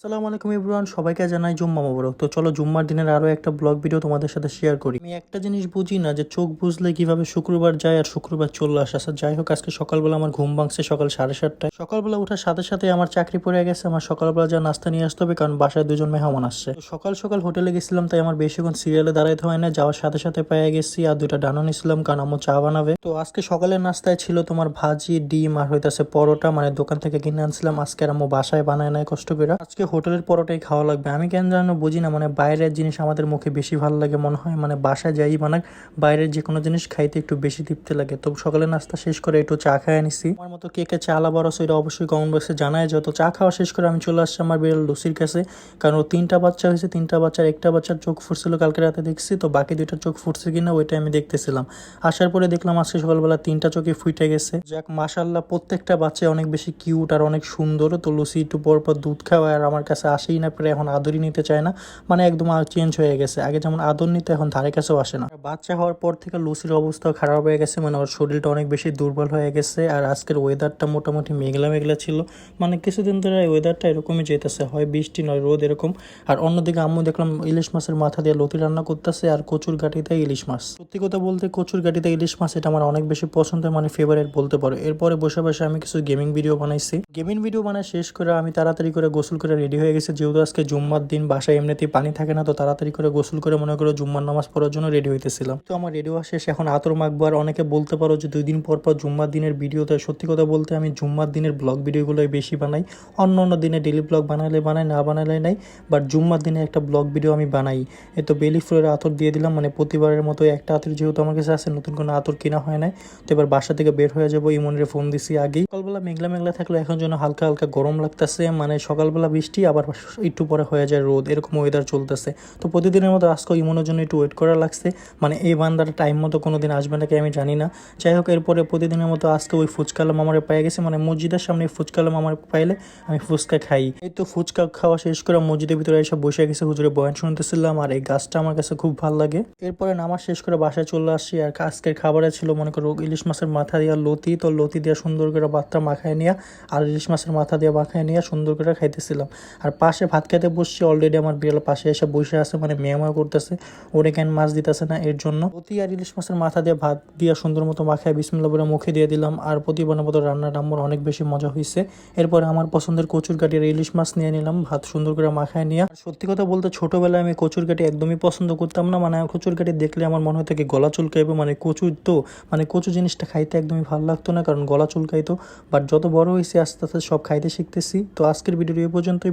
আসসালামু আলাইকুম ইব্রান সবাইকে জানাই জুম্মা মোবারক। তো চলো জুম্মার দিনের আরও একটা ব্লগ ভিডিও তোমাদের সাথে শেয়ার করি। আমি একটা জিনিস বুঝি না যে চোখ বুঝলে কীভাবে শুক্রবার যায় আর শুক্রবার চলে আসে। আচ্ছা যাই হোক, আজকে সকালবেলা আমার ঘুম ভাঙছে সকাল সাড়ে সাতটায়। সকালবেলা ওঠার সাথে সাথে আমার চাকরি পড়ে গেছে, আমার সকালবেলা যা নাস্তা নিয়ে আসতে হবে, কারণ বাসায় দুজন মেহমান আসছে। সকাল সকাল হোটেলে গেছিলাম, তাই আমার বেশিক্ষণ সিরিয়ালে দাঁড়াইতে হয় না। যাওয়ার সাথে সাথে পেয়ে গেছি আর দুইটা ডানো নিয়েছিলাম কারণ আমার চা বানাবে। তো আজকে সকালের নাস্তায় ছিল তোমার ভাজি, ডিম, আর হইতাছে পরোটা মানে দোকান থেকে কিনে আনছিলাম। আজকে আর আম্মু বাসায় বানায় নাই, কষ্ট করে। আজকে হোটেলের পরোটাই খাওয়া লাগবে। আমি কেন জানো বুঝি না মানে বাইরের জিনিস আমাদের মুখে বেশি ভালো লাগে মনে হয় মানে বাসায় যাই বানাক, বাইরের যে কোনো জিনিস খাইতে একটু বেশি তৃপ্তি লাগে। তো সকালে নাস্তা শেষ করে একটু চা খাই নিছি। আমার মতো কে কে চা লাভার আছে এটা অবশ্যই কমেন্ট বক্সে জানায় যত চা খাওয়া শেষ করে আমি চলে আসছি আমার বিড়াল লুসির কাছে। কারণ ও তিনটা বাচ্চা হয়েছে, তিনটা বাচ্চার একটা বাচ্চার চোখ ফুটছিল কালকে রাতে দেখছি, তো বাকি দুইটা চোখ ফুটছে কিনা ওইটা আমি দেখতেছিলাম। আসার পরে দেখলাম আজকে সকালবেলা তিনটা চোখে ফুটে গেছে। যাক মাশাল্লাহ প্রত্যেকটা বাচ্চা অনেক বেশি কিউট আর অনেক সুন্দর। তো লুসি একটু পর পর দুধ খাওয়ায় আর আমার কাছে আসেই না, প্রায় এখন আদরই নিতে চায় না। মানে একদম চেঞ্জ হয়ে গেছে। আগে যেমন আদর নিতে, এখন ধারে কাছেও আসে না। বাচ্চা হওয়ার পর থেকে লুসির অবস্থা খারাপ হয়ে গেছে। মানে ওর শরীরটা অনেক বেশি দুর্বল হয়ে গেছে। আর আজকের ওয়েদারটা মোটামুটি মেঘলা মেঘলা ছিল। মানে কিছুদিন ধরে ওয়েদারটা এরকমই যেতেছে। হয় বৃষ্টি, নয় রোদ এরকম। আর অন্যদিকে আম্মু দেখলাম ইলিশ মাছের মাথা দিয়ে লতি রান্না করতেছে। আর কচুর গাটিতে ইলিশ মাছ। সত্যি কথা বলতে কচুর গাটিতে ইলিশ মাছ, এটা আমার অনেক বেশি পছন্দের মানে ফেভারিট বলতে পারো। এরপরে বসে বসে আমি কিছু গেমিং ভিডিও বানাইছি। গেমিং ভিডিও বানায় শেষ করে আমি তাড়াতাড়ি করে গোসল করে রেডি হয়ে গেছে। যেহেতু আজকে জুম্মার দিন, বাসায় এমনিতেই পানি থাকে না, তো তাড়াতাড়ি করে গোসল করে মনে করো জুম্মার নামাজ পড়ার জন্য রেডি হইতেছিলাম। তো আমার রেডি হওয়া শেষ এখন আতর মাখবো। আর অনেকে বলতে পারো যে দুই দিন পর পর জুম্মার দিনের ভিডিওতে, সত্যি কথা বলতে আমি জুম্মার দিনের ব্লগ ভিডিওগুলোই বেশি বানাই। অন্য অন্য দিনে ডেলি ব্লগ বানালে বানাই না বানালে নাই। বাট জুম্মার দিনে একটা ব্লগ ভিডিও আমি বানাই। এ তো বেলি ফুলের আতর দিয়ে দিলাম। মানে প্রতিবারের মতো একটা আতর যেহেতু আমার কাছে আছে, নতুন কোনো আতর কেনা হয় নাই। তো এবার বাসা থেকে বের হয়ে যাব। ইমনের ফোন দিছি আগেই। সকালবেলা মেঘলা মেঘলা থাকলে এখন যেন হালকা হালকা গরম লাগতেছে। মানে সকালবেলা বৃষ্টি আবার একটু পরে হয়ে যায় রোদ, এরকম ওয়েদার চলতেছে। তো প্রতিদিনের মতো আজকে ইমনের জন্য একটু ওয়েট করা লাগছে। মানে এই বান্দার টাইম মতো কোনো দিন আসবে নাকি আমি জানি না। যাই হোক, এরপরে প্রতিদিনের মতো আজকে ওই ফুচকালাম আমার পেয়ে গেছে। মানে মসজিদের সামনে ফুচকালাম আমার পাইলে আমি ফুচকা খাই। এই তো ফুচকা খাওয়া শেষ করে মসজিদের ভিতরে এসে বসে গেছে। হুজুরে বয়ান শুনতেছিলাম আর এই গাছটা আমার কাছে খুব ভালো লাগে। এরপরে নামাজ শেষ করে বাসায় চলে আসছি আর আজকের খাবারে ছিল মনে করো ইলিশ মাছের মাথা দিয়া লতি। তো লতি দিয়া সুন্দর করে ভাতটা মাখায় নিয়ে আর ইলিশ মাছের মাথা দিয়ে মাখায় নিয়ে সুন্দর করে খাইতেছিলাম। আর পাশে ভাত খেতে বসছি অলরেডি আমার বিড়াল পাশে এসে বসে আছে মানে মেয়ামা করতেছে। ওরে কেন মাছ দিতেছে না এর জন্য? লতি আর ইলিশ মাছের মাথা দিয়ে ভাত দিয়ে সুন্দর মতো মাখায় বিসমিল্লা বলে মুখে দিয়ে দিলাম। আর প্রতিবারের মতো রান্নাটা আমার অনেক বেশি মজা হয়েছে এরপরে আমার পছন্দের কচুর কাটির ইলিশ মাছ নিয়ে নিলাম, ভাত সুন্দর করে মাখায় নিয়ে। সত্যি কথা বলতে ছোটবেলায় আমি কচুর কাটি একদমই পছন্দ করতাম না মানে কচুর কাটি দেখলে আমার মনে হতো কি গলা চুলকাইবে মানে কচুর তো মানে কচু জিনিসটা খাইতে একদমই ভালো লাগতো না, কারণ গলা চুলকাইতো। বাট যত বড় হয়েছে আস্তে আস্তে সব খাইতে শিখতেছি। তো আজকের ভিডিও এ পর্যন্তই।